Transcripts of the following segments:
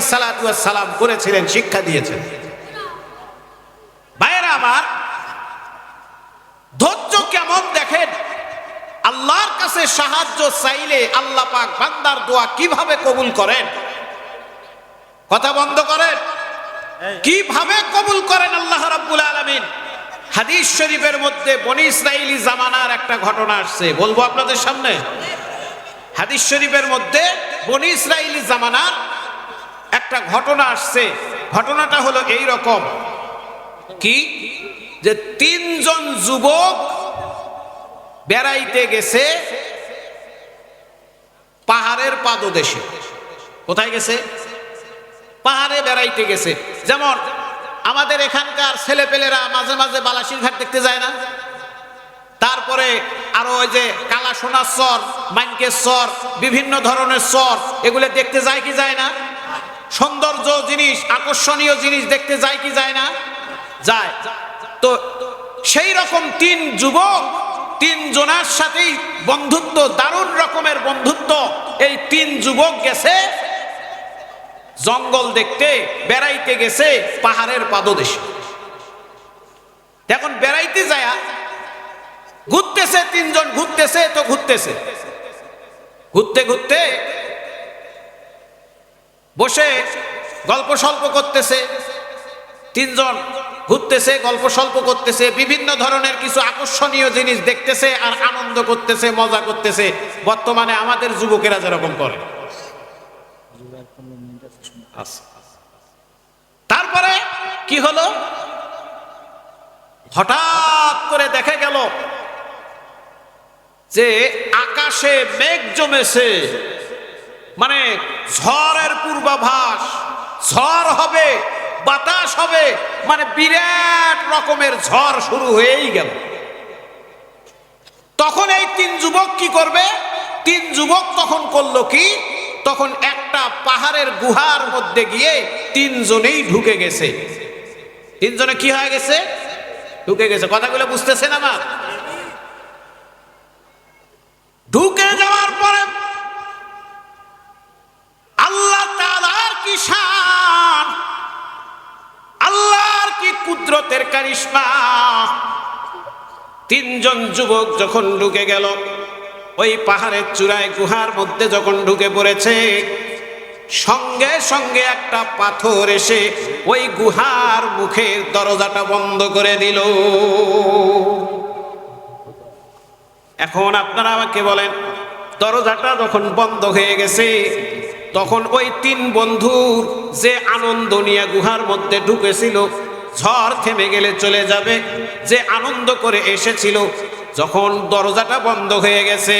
আলাইহি সালাম করেছিলেন শিক্ষা দিয়েছেন। ভাইয়েরা আমার ধৈর্য কেমন দেখেন? আল্লাহর কাছে সাহায্য চাইলে আল্লাহ পাক বান্দার দোয়া কীভাবে কবুল করেন? কথা বন্ধ করেন? কীভাবে কবুল করেন আল্লাহ রাব্বুল আলামিন? হাদিস শরীফের মধ্যে বনি ইসরাইলি জামানার একটা ঘটনা আসছে বলব আপনাদের সামনে। হাদিস শরীফের মধ্যে বনি ইসরাইলি জামানার একটা ঘটনা আসছে। ঘটনাটা হলো এই রকম। কি? যে তিনজন যুবক বেড়াইতে গেছে পাহাড়ের পাদদেশে। কোথায় গেছে? পাহাড়ে বেড়াইতে গেছে। যেমন, আমাদের এখানকার ছেলেপেলেরা মাঝে মাঝে বালাসির ঘাট দেখতে যায় না? তারপরে আরও ওই যে কালা সোনার চর মাইনকের চর বিভিন্ন ধরনের চর এগুলো দেখতে যায় কি যায় না? সৌন্দর্য জিনিস, আকর্ষণীয় জিনিস দেখতে যায় কি যায় না? যায়। তো সেই রকম তিন যুবক, তিন জনার সাথেই বন্ধুত্ব, দারুণ রকমের বন্ধুত্ব এই তিন যুবক গেছে। জঙ্গল দেখতে বেড়াইতে গেছে পাহাড়ের পাদদেশে। এখন বেড়াইতে যায় ঘুরতেছে, তিনজন ঘুরতেছে, তো ঘুরতেছে। ঘুরতে ঘুরতে বসে গল্প স্বল্প করতেছে। তিনজন ঘুরতেছে, গল্প স্বল্প করতেছে, বিভিন্ন ধরনের কিছু আকর্ষণীয় জিনিস দেখতেছে আর আনন্দ করতেছে, মজা করতেছে। বর্তমানে আমাদের যুবকেরা যেরকম করে। আচ্ছা। তারপরে কি হলো? হঠাৎ করে দেখা গেল যে আকাশে মেঘ জমেছে। মানে ঝড়ের পূর্বাভাস, ঝড় হবে, বাতাস হবে মানে বিরাট রকমের ঝড় শুরু হয়েই গেল। তখন এই তিন যুবক কি করবে? তিন যুবক তখন করল কি? তখন একটা পাহাড়ের গুহার মধ্যে গিয়ে তিনজনেই ঢুকে গেছে। তিনজনে কি হয়ে গেছে? ঢুকে গেছে। কথাগুলো বুঝতেছেন আমার? ঢুকে যাওয়ার পরে কারিশমা। তিনজন যুবক যখন ঢুকে গেল, ওই পাহাড়ের চূড়ায় গুহার মধ্যে যখন ঢুকে পড়েছে, সঙ্গে সঙ্গে একটা পাথর এসে ওই গুহার মুখের দরজাটা বন্ধ করে দিল। এখন আপনারা আমাকে বলেন, দরজাটা যখন বন্ধ হয়ে গেছে, তখন ওই তিন বন্ধুর যে আনন্দ নিয়ে গুহার মধ্যে ঢুকেছিল ঝড় থেমে গেলে চলে যাবে। যে আনন্দ করে এসেছিল, যখন দরজাটা বন্ধ হয়ে গেছে,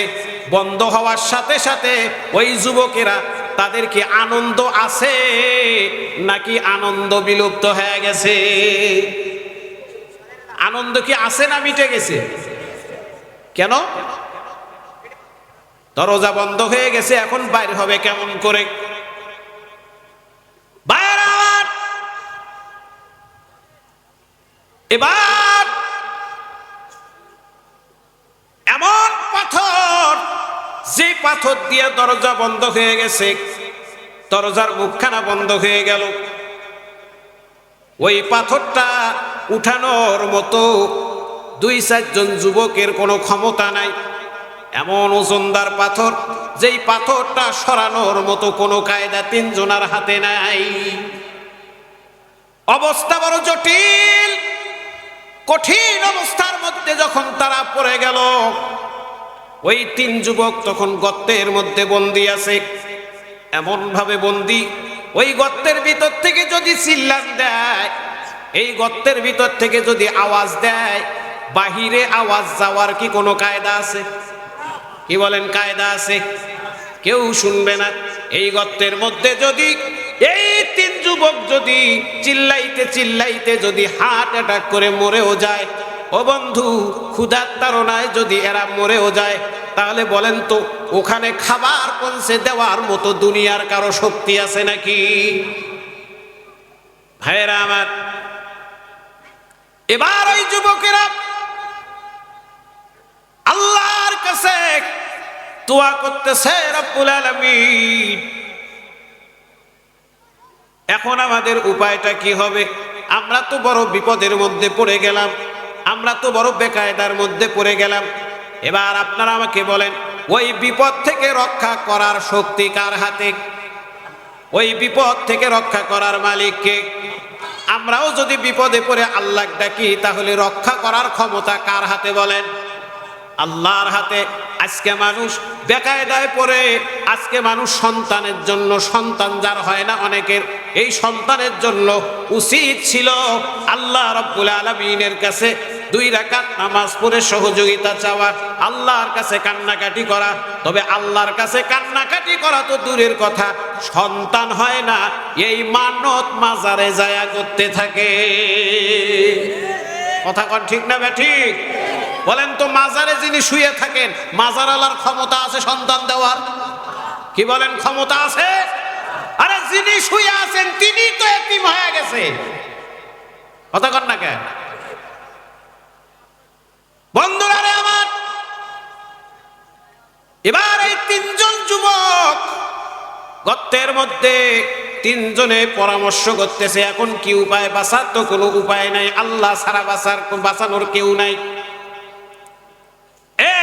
বন্ধ হওয়ার সাথে সাথে ওই যুবকেরা তাদের কি আনন্দ আছে? নাকি আনন্দ বিলুপ্ত হয়ে গেছে? আনন্দ কি আছে না মিটে গেছে? কেন? দরজা বন্ধ হয়ে গেছে, এখন বাইর হবে কেমন করে? এবার এমন পাথর, যে পাথর দিয়ে দরজা বন্ধ হয়ে গেছে, দরজার মুখখানা বন্ধ হয়ে গেল। ওই পাথরটা উঠানোর মতো দুই চারজন যুবকের কোনো ক্ষমতা নাই। এমন ওজনদার পাথর, যেই পাথরটা সরানোর মতো কোনো কায়দা তিনজনার হাতে নাই। অবস্থা বড় জটিল। কঠিন অবস্থার মধ্যে যখন তারা পড়ে গেল, ওই তিন যুবক তখন গর্তের মধ্যে বন্দি আছে। এমন ভাবে বন্দি, ওই গর্তের ভিতর থেকে যদি চিল্লান দেয়, এই গর্তের ভিতর থেকে যদি আওয়াজ দেয়, বাহিরে আওয়াজ যাওয়ার কি কোনো কায়দা আছে? কি বলেন কায়দা আছে? কেউ শুনবে না। এই গর্তের মধ্যে যদি এই যুবক যদি চিল্লাইতে চিল্লাইতে যদি হার্ট অ্যাটাক করে মরেও যায়, ও বন্ধু, ক্ষুধার তাড়নায় যদি এরা মরেও যায়, তাহলে বলেন তো, ওখানে খাবার পৌঁছে দেওয়ার মতো দুনিয়ার কারও শক্তি আছে নাকি? ভাইয়েরা আমার, এবার ওই যুবকেরা আল্লাহর কাছে তোয়া করতেছে রব্বুল আলামিন। এখন আমাদের উপায়টা কি হবে? আমরা তো বড় বিপদের মধ্যে পড়ে গেলাম। আমরা তো বড় বেকায়দার মধ্যে পড়ে গেলাম। এবার আপনারা আমাকে বলেন, ওই বিপদ থেকে রক্ষা করার শক্তি কার হাতে? ওই বিপদ থেকে রক্ষা করার মালিককে আমরাও যদি বিপদে পড়ে আল্লাহ ডাকি, তাহলে রক্ষা করার ক্ষমতা কার হাতে বলেন? আল্লাহর হাতে আজকে মানুষ বেকায়দায় পড়ে, আজকে মানুষ সন্তানের জন্য সন্তান যার হয় না অনেকের, এই সন্তানের জন্য উচিত ছিল আল্লাহ রব্বুল আলমিনের কাছে দুই রাকাত নামাজ পড়ে সহযোগিতা চাওয়া, আল্লাহর কাছে কান্নাকাটি করা। তবে আল্লাহর কাছে কান্নাকাটি করা তো দূরের কথা, সন্তান হয় না, এই মানত মাজারে জায়া করতে থাকে। কথা কন ঠিক না বে ঠিক? বলেন তো মাজারে যিনি শুয়ে থাকেন মাজার আলার ক্ষমতা আছে সন্তান দেওয়ার? কি বলেন, ক্ষমতা আছে? আরে যিনি শুয়ে আছেন, তিনি তো এতিম হয়ে গেছে। কথা না কেন? বন্ধুরা রে আমার, এবার এই তিনজন যুবক গর্তের মধ্যে তিনজনে পরামর্শ করতেছে, এখন কি উপায়? বাঁচার তো কোনো উপায় নাই। আল্লাহ সারা বাঁচার, বাঁচানোর কেউ নাই। এ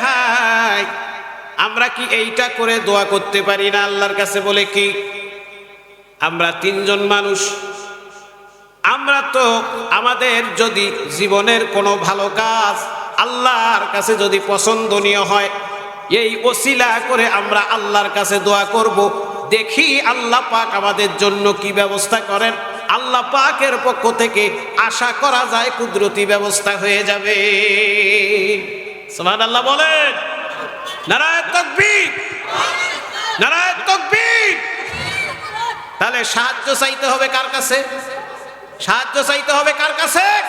ভাই, আমরা কি এইটা করে দোয়া করতে পারি না? আল্লাহর কাছে বলে কি? আমরা তিনজন মানুষ। আমরা তো আমাদের যদি জীবনের কোনো ভালো কাজ আল্লাহর কাছে যদি পছন্দনীয় হয়, এই ওসিলা করে আমরা আল্লাহর কাছে দোয়া করব। দেখি আল্লাহ পাক আমাদের জন্য কি ব্যবস্থা করেন। আল্লাহ পাকের পক্ষ থেকে আশা করা যায় কুদরতি ব্যবস্থা হয়ে যাবে। সুবহানাল্লাহ বলেন। নারায়ণ তকবীর। নারায়ণ তকবীর। তাহলে সাহায্য চাইতে হবে কার কাছে? সাহায্য চাইতে হবে কার কাছে?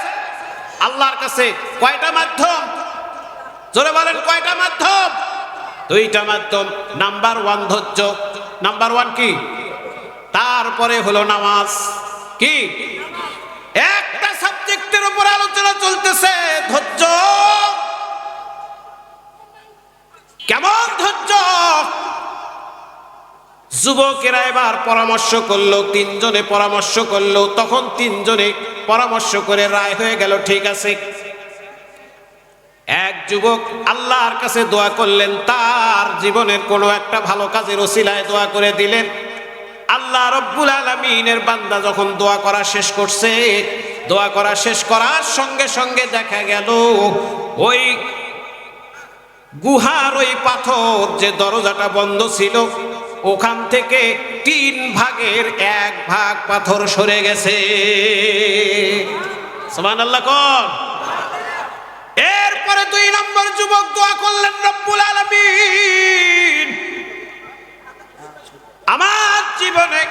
আল্লাহর কাছে। কয়টা মাধ্যম? জোরে বলেন, কয়টা মাধ্যম? দুইটা মাধ্যম। নাম্বার ওয়ান ধৈর্য। নাম্বার ওয়ান কি? তারপরে হলো নামাজ। কি? একটা সাবজেক্টের উপর আলোচনা চলতেছে ধৈর্য কেমন ধৈর্য? যুবকেরা এবার পরামর্শ করল, তিনজনে পরামর্শ করল, তখন তিনজনে পরামর্শ করে রায় হয়ে গেল, ঠিক আছে। এক যুবক আল্লাহর কাছে দোয়া করলেন, তার জীবনের কোনো একটা ভালো কাজের ওসিলায় দোয়া করে দিলেন। আল্লাহ রব্বুল আলমিনের বান্দা যখন দোয়া করা শেষ করছে, দোয়া করা শেষ করার সঙ্গে সঙ্গে দেখা গেল, ওই গুহার ওই পাথর যে দরজাটা বন্ধ ছিল, ওখান থেকে তিন ভাগের এক ভাগ পাথর সরে গেছে। এরপরে দুই নম্বর যুবক দোয়া করলেন, রব্বুল আলামিন, আমার জীবনে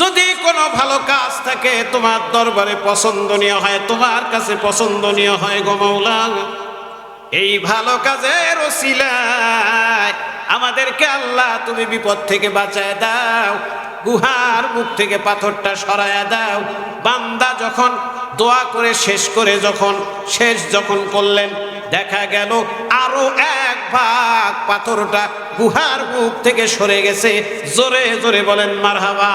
যদি কোনো ভালো কাজ থাকে, তোমার দরবারে পছন্দনীয় হয়, তোমার কাছে পছন্দনীয় হয় গো এই ভালো কাজের ওসিলায় আমাদেরকে আল্লাহ তুমি বিপদ থেকে বাঁচায় দাও, গুহার মুখ থেকে পাথরটা সরায় দাও। বান্দা যখন দোয়া করে শেষ করে যখন শেষ যখন করলেন, দেখা গেল আরও এক ভাগ পাথরটা গুহার মুখ থেকে সরে গেছে। জোরে জোরে বলেন, মারহাবা।